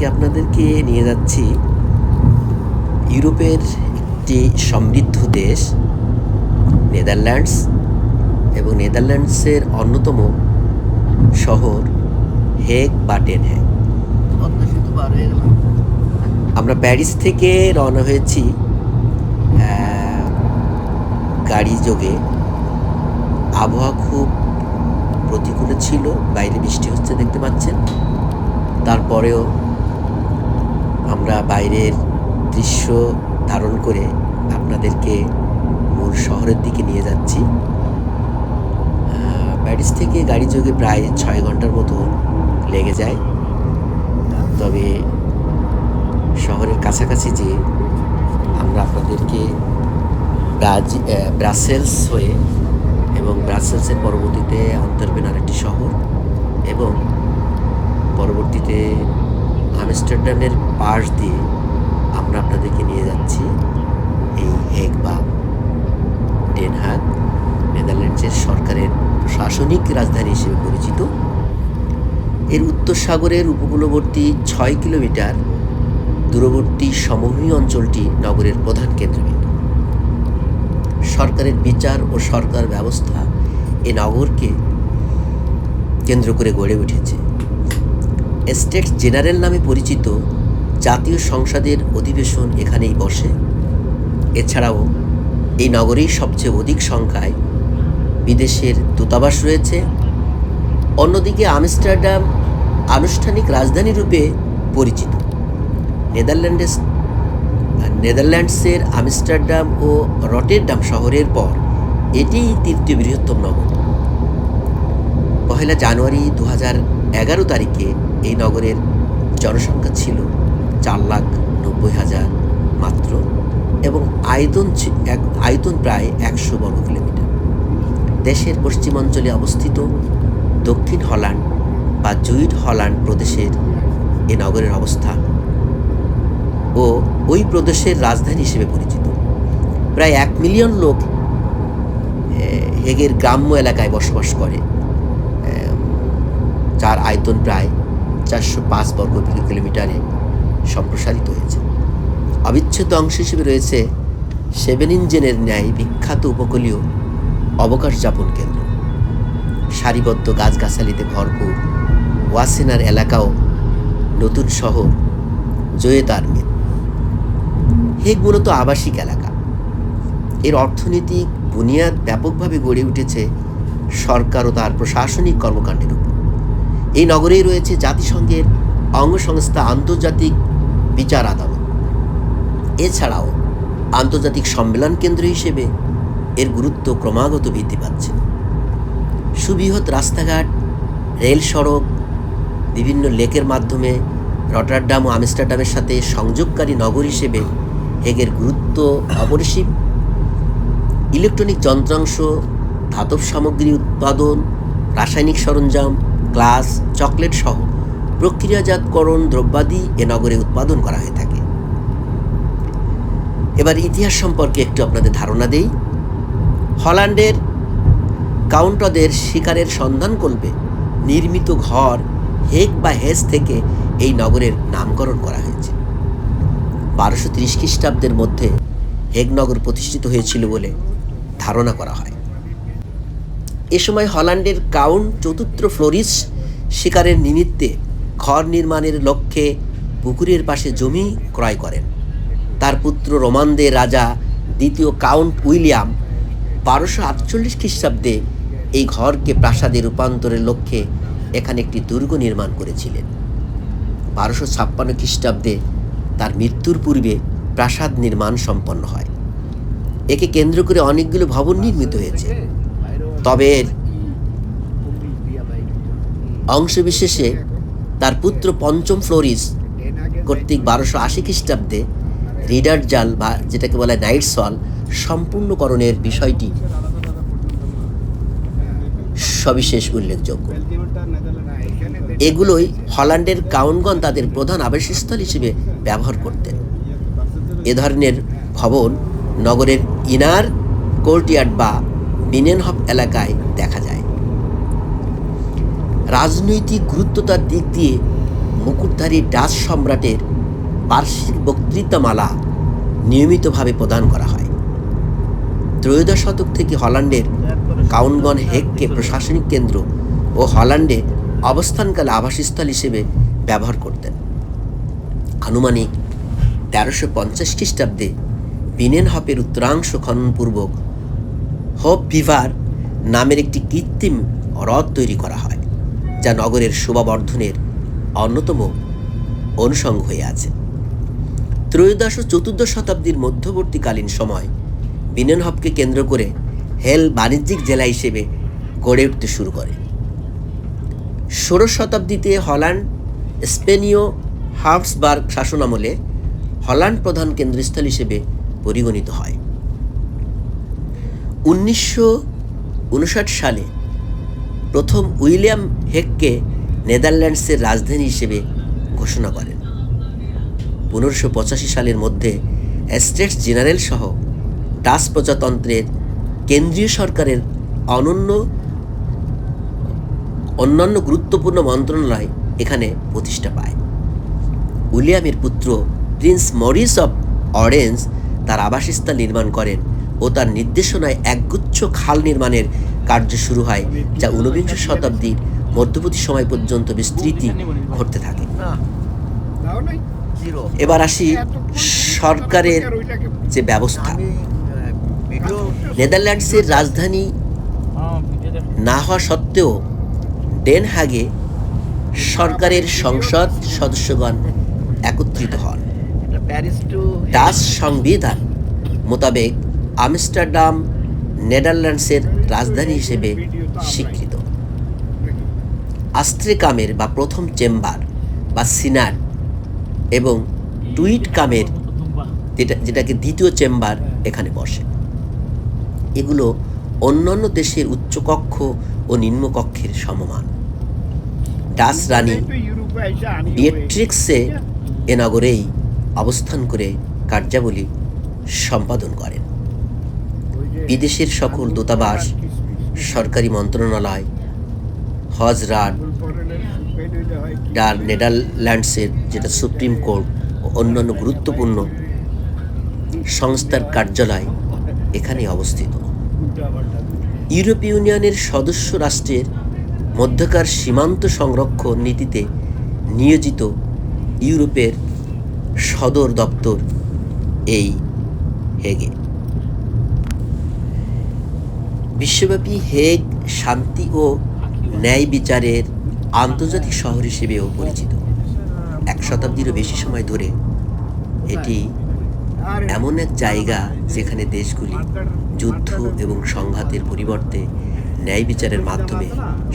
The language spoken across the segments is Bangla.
আজকে আপনাদেরকে নিয়ে যাচ্ছি ইউরোপের একটি সমৃদ্ধ দেশ, নেদারল্যান্ডস এবং নেদারল্যান্ডসের অন্যতম শহর হেগ বা ডেন হেগ পদ্মা সেতু পার হয়ে গেলাম আমরা প্যারিস থেকে রওনা হয়েছি গাড়ি যোগে। আবহাওয়া খুব প্রতিকূলে ছিল, বাইরে বৃষ্টি হচ্ছে দেখতে পাচ্ছেন। তারপরেও আমরা বাইরের দৃশ্য ধারণ করে আপনাদেরকে মূল শহরের দিকে নিয়ে যাচ্ছি। প্যারিস থেকে গাড়ি যোগে প্রায় ছয় ঘণ্টার মতো লেগে যায়। তবে শহরের কাছাকাছি যে আমরা আপনাদেরকে ব্রাজ ব্রাসেলস হয়ে এবং ব্রাসেলসের পরবর্তীতে আন্তর্বেন আরেকটি শহর এবং পরবর্তীতে আমস্টারডামের পাশ দিয়ে আমরা আপনাদেরকে নিয়ে যাচ্ছি এই হেগ বা ডেনহাগ নেদারল্যান্ডসের সরকারের প্রশাসনিক রাজধানী হিসেবে পরিচিত। এর উত্তর সাগরের উপকূলবর্তী ছয় কিলোমিটার দূরবর্তী সমভূমি অঞ্চলটি নগরের প্রধান কেন্দ্রবিন্দু। সরকারের বিচার ও সরকার ব্যবস্থা এ নগরকে কেন্দ্র করে গড়ে উঠেছে। স্টেট জেনারেল নামে পরিচিত জাতীয় সংসদের অধিবেশন এখানেই বসে। এছাড়াও এই নগরেই সবচেয়ে অধিক সংখ্যায় বিদেশের দূতাবাস রয়েছে। অন্যদিকে আমস্টারডাম আনুষ্ঠানিক রাজধানী রূপে পরিচিত। নেদারল্যান্ডেস, নেদারল্যান্ডসের আমস্টারডাম ও রটেরডাম শহরের পর এটিই তৃতীয় বৃহত্তম নগর। পহেলা জানুয়ারি দু এগারো তারিখে এই নগরের জনসংখ্যা ছিল চার লাখ নব্বই হাজার মাত্র এবং আয়তন এক- আয়তন প্রায় একশো বর্গ কিলোমিটার। দেশের পশ্চিমাঞ্চলে অবস্থিত দক্ষিণ হল্যান্ড বা জুইড হল্যান্ড প্রদেশের এ নগরের অবস্থান ও ওই প্রদেশের রাজধানী হিসেবে পরিচিত। প্রায় এক মিলিয়ন লোক হেগের গ্রাম্য এলাকায় বসবাস করে যার আয়তন প্রায় চারশো পাঁচ বর্গ কিলোমিটারে সম্প্রসারিত হয়েছে। অবিচ্ছেদ্য অংশ হিসেবে রয়েছে সেভেন ইঞ্জিনের ন্যায় বিখ্যাত উপকূলীয় অবকাশ যাপন কেন্দ্র। সারিবদ্ধ গাছগাছালিতে ভরপুর ওয়াসেনার এলাকাও নতুন শহর জয়েতারমিন হেগ মূলত আবাসিক এলাকা। এর অর্থনৈতিক বুনিয়াদ ব্যাপকভাবে গড়ে উঠেছে সরকার ও তার প্রশাসনিক কর্মকাণ্ডের এই নগরেই রয়েছে জাতিসংঘের অঙ্গসংস্থা আন্তর্জাতিক বিচার আদালত। এছাড়াও আন্তর্জাতিক সম্মেলন কেন্দ্র হিসেবে এর গুরুত্ব ক্রমাগত বৃদ্ধি পাচ্ছে। সুবৃহৎ রাস্তাঘাট, রেল সড়ক, বিভিন্ন লেকের মাধ্যমে রটারডাম ও আমস্টারডামের সাথে সংযোগকারী নগর হিসেবে হেগের গুরুত্ব অপরিসীম। ইলেকট্রনিক যন্ত্রাংশ, ধাতব সামগ্রী উৎপাদন, রাসায়নিক সরঞ্জাম গ্লাস, চকলেট সহ প্রক্রিয়াজাতকরণ দ্রব্যাদি এ নগরে উৎপাদন করা হয়ে থাকে। এবার ইতিহাস সম্পর্কে একটু আপনাদের ধারণা দেই। হল্যান্ডের কাউন্টদের শিকারের সন্ধান করবে নির্মিত ঘর হেগ বা হেজ থেকে এই নগরের নামকরণ করা হয়েছে। বারোশো তিরিশ খ্রিস্টাব্দের মধ্যে হেগ নগর প্রতিষ্ঠিত হয়েছিল বলে ধারণা করা হয়। এ সময় হল্যান্ডের কাউন্ট চতুর্থ ফ্লোরিস শিকারের নিমিত্তে ঘর নির্মাণের লক্ষ্যে পুকুরের পাশে জমি ক্রয় করেন। তার পুত্র রোমানদের রাজা দ্বিতীয় কাউন্ট উইলিয়াম বারোশো আটচল্লিশ খ্রিস্টাব্দে এই ঘরকে প্রাসাদে রূপান্তরের লক্ষ্যে এখানে একটি দুর্গ নির্মাণ করেছিলেন। বারোশো ছাপ্পান্ন খ্রিস্টাব্দে তার মৃত্যুর পূর্বে প্রাসাদ নির্মাণ সম্পন্ন হয়। একে কেন্দ্র করে অনেকগুলো ভবন নির্মিত হয়েছে। তবে অংশবিশেষে তার পুত্র পঞ্চম ফ্লোরিস কর্তৃক বারোশো আশি খ্রিস্টাব্দে রিডার জাল বা যেটাকে বলে নাইট সল সম্পূর্ণকরণের বিষয়টি সবিশেষ উল্লেখযোগ্য। এগুলোই হল্যান্ডের কাউন্টগণ তাদের প্রধান আবাসস্থল হিসেবে ব্যবহার করতেন। এ ধরনের ভবন নগরের ইনার কোর্টিয়ার্ড বা বিনেনহপ এলাকায় দেখা যায়। রাজনৈতিক গুরুত্বতার দিক দিয়ে মুকুটধারী ডাচ সম্রাটের বার্ষিক বক্তৃতামালা নিয়মিতভাবে প্রদান করা হয়। ত্রয়োদশ শতক থেকে হল্যান্ডের কাউনগন হেগকে প্রশাসনিক কেন্দ্র ও হল্যান্ডে অবস্থানকালে আবাসস্থল হিসেবে ব্যবহার করতেন। আনুমানিক তেরোশো পঞ্চাশ খ্রিস্টাব্দে বিনেনহপের উত্তরাংশ খননপূর্বক হোপ ভিভার নামের একটি কৃত্রিম হ্রদ তৈরি করা হয়, যা নগরের শোভাবর্ধনের অন্যতম অনুষঙ্গ হয়ে আছে। ত্রয়োদশ ও চতুর্দশ শতাব্দীর মধ্যবর্তীকালীন সময় বিনেনহপকে কেন্দ্র করে হেল বাণিজ্যিক জেলা হিসেবে গড়ে উঠতে শুরু করে। ষোড়শ শতাব্দীতে হল্যান্ড স্পেনীয় হার্বসবার্গ শাসনামলে হল্যান্ড প্রধান কেন্দ্রস্থল হিসেবে পরিগণিত হয়। উনিশশো উনষাট সালে প্রথম উইলিয়াম হেককে নেদারল্যান্ডসের রাজধানী হিসেবে ঘোষণা করেন। পনেরোশো পঁচাশি সালের মধ্যে স্টেটস জেনারেল সহ ডাচ প্রজাতন্ত্রের কেন্দ্রীয় সরকারের অনন্য অন্যান্য গুরুত্বপূর্ণ মন্ত্রণালয় এখানে প্রতিষ্ঠা পায়। উইলিয়ামের পুত্র প্রিন্স মরিস অফ অরেঞ্জ তার আবাসস্থল নির্মাণ করেন ও তার নির্দেশনায় একগুচ্ছ খাল নির্মাণের কার্য শুরু হয়, যা ঊনবিংশ শতাব্দীর মধ্যবর্তী সময় পর্যন্ত বিস্তৃতি ঘটতে থাকে। এবার আসি সরকারের যে ব্যবস্থা। নেদারল্যান্ডসের রাজধানী না হওয়া সত্ত্বেও ডেন হাগে সরকারের সংসদ সদস্যগণ একত্রিত হন। ডাচ সংবিধান মোতাবেক আমস্টারডাম, নেদারল্যান্ডসের রাজধানী হিসেবে স্বীকৃত। আস্ত্রেকামের বা প্রথম চেম্বার বা সিনার এবং টুইট কামের যেটা, যেটাকে দ্বিতীয় চেম্বার এখানে বসে। এগুলো অন্যান্য দেশের উচ্চকক্ষ ও নিম্নকক্ষের সমমান। ডাচ রানী বিয়েট্রিক্সে এ নগরেই অবস্থান করে কার্যাবলী সম্পাদন করেন। বিদেশের সকল দূতাবাস, সরকারি মন্ত্রণালয় হজরাট ডার নেদারল্যান্ডসের যেটা সুপ্রিম কোর্ট ও অন্যান্য গুরুত্বপূর্ণ সংস্থার কার্যালয় এখানে অবস্থিত। ইউরোপীয় ইউনিয়নের সদস্য রাষ্ট্রের মধ্যকার সীমান্ত সংরক্ষণ নীতিতে নিয়োজিত ইউরোপের সদর দপ্তর এই হেগে। বিশ্বব্যাপী হেগ, শান্তি ও ন্যায় বিচারের আন্তর্জাতিক শহর হিসেবেও পরিচিত। এক শতাব্দীরও বেশি সময় ধরে এটি এমন এক জায়গা যেখানে দেশগুলি যুদ্ধ এবং সংঘাতের পরিবর্তে ন্যায় বিচারের মাধ্যমে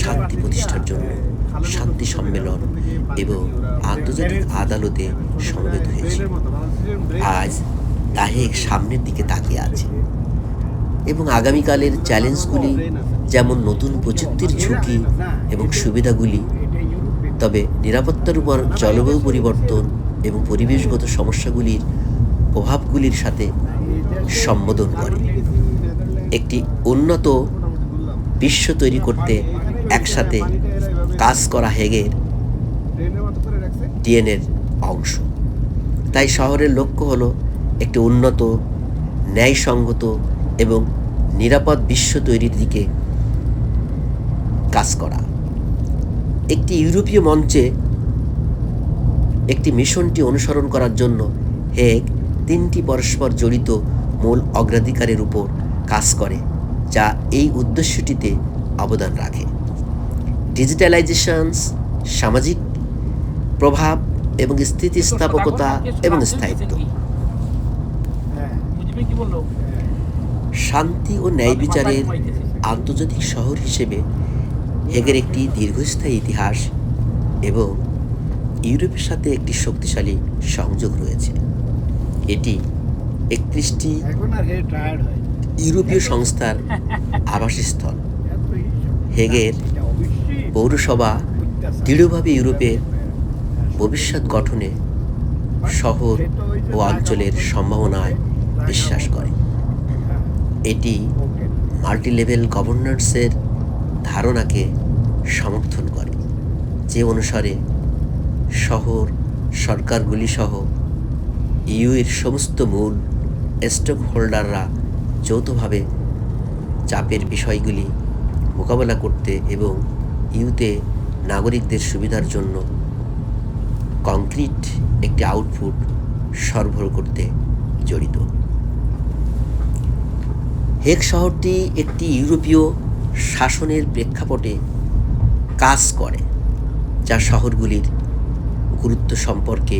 শান্তি প্রতিষ্ঠার জন্য শান্তি সম্মেলন এবং আন্তর্জাতিক আদালতে সমবেত হয়েছে। আজ দাহেক সামনের দিকে তাকিয়ে আছে। এবং আগামীকালের চ্যালেঞ্জগুলি, যেমন নতুন প্রযুক্তির ঝুঁকি এবং সুবিধাগুলি, তবে নিরাপত্তার উপর জলবায়ু পরিবর্তন এবং পরিবেশগত সমস্যাগুলির প্রভাবগুলির সাথে সম্বোধন করে। একটি উন্নত বিশ্ব তৈরি করতে একসাথে কাজ করা হেগের ডিএনএর অংশ। তাই শহরের লক্ষ্য হলো একটি উন্নত, ন্যায়সঙ্গত এবং নিরাপদ বিশ্ব তৈরির দিকে কাজ করা। একটি ইউরোপীয় মঞ্চে একটি মিশনটি অনুসরণ করার জন্য হেগ তিনটি পরস্পর জড়িত মূল অগ্রাধিকারের উপর কাজ করে, যা এই উদ্দেশ্যটিতে অবদান রাখে। ডিজিটালাইজেশনস, সামাজিক প্রভাব এবং স্থিতিস্থাপকতা এবং স্থায়িত্ব। বলল? শান্তি ও ন্যায় বিচারের আন্তর্জাতিক শহর হিসেবে হেগের একটি দীর্ঘস্থায়ী ইতিহাস এবং ইউরোপের সাথে একটি শক্তিশালী সংযোগ রয়েছে। এটি একত্রিশটি ইউরোপীয় সংস্থার আবাসস্থল। হেগের পৌরসভা দৃঢ়ভাবে ইউরোপের ভবিষ্যৎ গঠনে শহর ও অঞ্চলের সম্ভাবনায় বিশ্বাস করে। এটি ওকে মাল্টি লেভেল শহর, সরকারগুলি সহ ইউ এর সমস্ত মূল স্টক হোল্ডাররা যৌথভাবে চাপের বিষয়গুলি মোকাবেলা করতে এবং ইউতে নাগরিকদের সুবিধার জন্য কংক্রিট একটি আউটপুট সরবরাহ করতে জড়িত। হেগ শহরটি একটি ইউরোপীয় শাসনের প্রেক্ষাপটে কাজ করে, যা শহরগুলির গুরুত্ব সম্পর্কে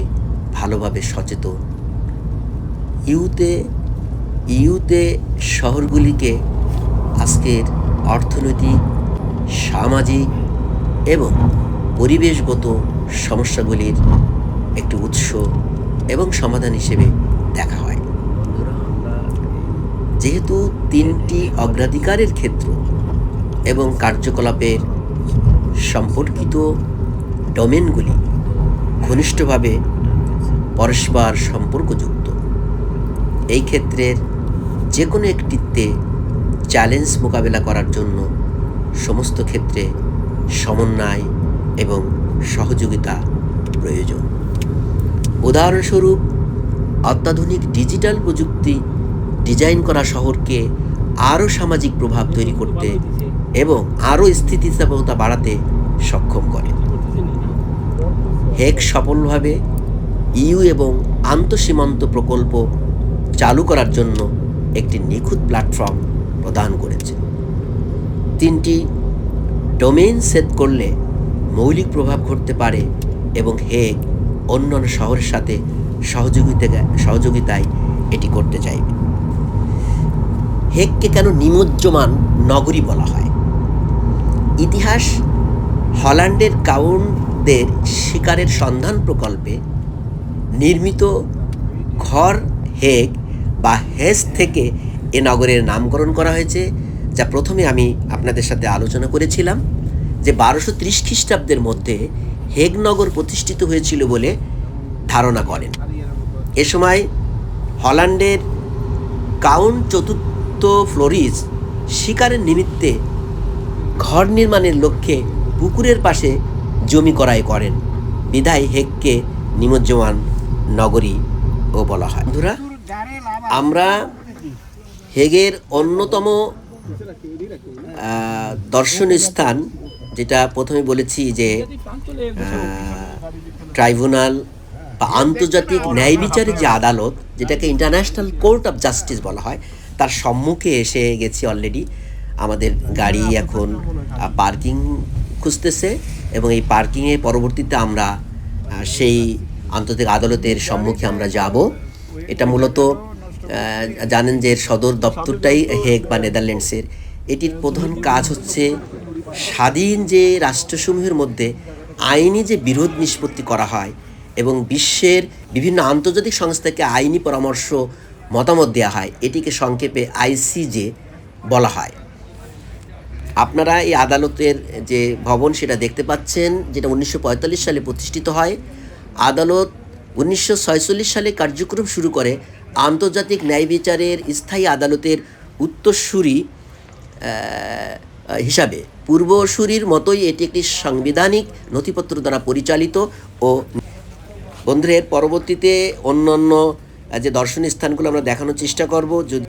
ভালোভাবে সচেতন। ইউতে ইউতে শহরগুলিকে আজকের অর্থনৈতিক, সামাজিক এবং পরিবেশগত সমস্যাগুলির একটি উৎস এবং সমাধান হিসেবে দেখা হয় বন্ধুরা আমরা যেহেতু তিনটি অগ্রাধিকারের ক্ষেত্র এবং কার্যকলাপের সম্পর্কিত ডোমেনগুলি ঘনিষ্ঠভাবে পরস্পর সম্পর্কযুক্ত, এই ক্ষেত্রের যে কোনো একটিতে চ্যালেঞ্জ মোকাবেলা করার জন্য সমস্ত ক্ষেত্রে সমন্বয় এবং সহযোগিতা প্রয়োজন। উদাহরণস্বরূপ, অত্যাধুনিক ডিজিটাল প্রযুক্তি ডিজাইন করা শহরকে আরও সামাজিক প্রভাব তৈরি করতে এবং আরও স্থিতিস্থাপকতা বাড়াতে সক্ষম করে। হেক সফলভাবে ইউ এবং আন্তঃসীমান্ত প্রকল্প চালু করার জন্য একটি নিখুঁত প্ল্যাটফর্ম প্রদান করেছে। তিনটি ডোমেইন সেট করলে মৌলিক প্রভাব ঘটতে পারে এবং হেগ অন্যান্য শহরের সাথে সহযোগিতা সহযোগিতায় এটি করতে চাইবে। হেগকে কেন নিমজ্জমান নগরী বলা হয়? ইতিহাস, হল্যান্ডের কাউন্টদের শিকারের সন্ধান প্রকল্পে নির্মিত ঘর হেগ বা হেস থেকে এ নগরের নামকরণ করা হয়েছে, যা প্রথমে আমি আপনাদের সাথে আলোচনা করেছিলাম যে বারোশো ত্রিশ খ্রিস্টাব্দের মধ্যে হেগ নগর প্রতিষ্ঠিত হয়েছিল বলে ধারণা করেন। এ সময় হল্যান্ডের কাউন্ট চতুর্থ ফ্লোরিস শিকারের নিমিত্তে ঘর নির্মাণের লক্ষ্যে পুকুরের পাশে জমি করাই করেন। বিধায় হেগকে নিমজ্জমান নগরী ও বলা হয়। বন্ধুরা, আমরা হেগের অন্যতম দর্শনীয় স্থান, যেটা প্রথমে বলেছি যে ট্রাইব্যুনাল বা আন্তর্জাতিক ন্যায় বিচারের যে আদালত, যেটাকে ইন্টারন্যাশনাল কোর্ট অফ জাস্টিস বলা হয় তার সম্মুখে এসে গেছি অলরেডি আমাদের গাড়ি এখন পার্কিং খুঁজতেছে এবং এই পার্কিংয়ে পরবর্তীতে আমরা সেই আন্তর্জাতিক আদালতের সম্মুখে আমরা যাব। এটা মূলত জানেন যে সদর দপ্তরটাই হেগ বা নেদারল্যান্ডসের। এটির প্রধান কাজ হচ্ছে স্বাধীন যে রাষ্ট্রসমূহের মধ্যে আইনি যে বিরোধ নিষ্পত্তি করা হয় এবং বিশ্বের বিভিন্ন আন্তর্জাতিক সংস্থাকে আইনি পরামর্শ মতামত দেওয়া হয়। এটিকে সংক্ষেপে আইসিজে বলা হয়। আপনারা এই আদালতের যে ভবন সেটা দেখতে পাচ্ছেন যেটা উনিশশো পঁয়তাল্লিশ সালে প্রতিষ্ঠিত হয়। আদালত উনিশশো সালে কার্যক্রম শুরু করে। আন্তর্জাতিক ন্যায় বিচারের স্থায়ী আদালতের উত্তরসূরি হিসাবে। পূর্বসূরির মতোই এটি একটি সাংবিধানিক নথিপত্র দ্বারা পরিচালিত ও বন্ধুরা এর পরবর্তীতে অন্য অন্য আহ, যে দর্শনীয় স্থানগুলো আমরা দেখানোর চেষ্টা করব যদি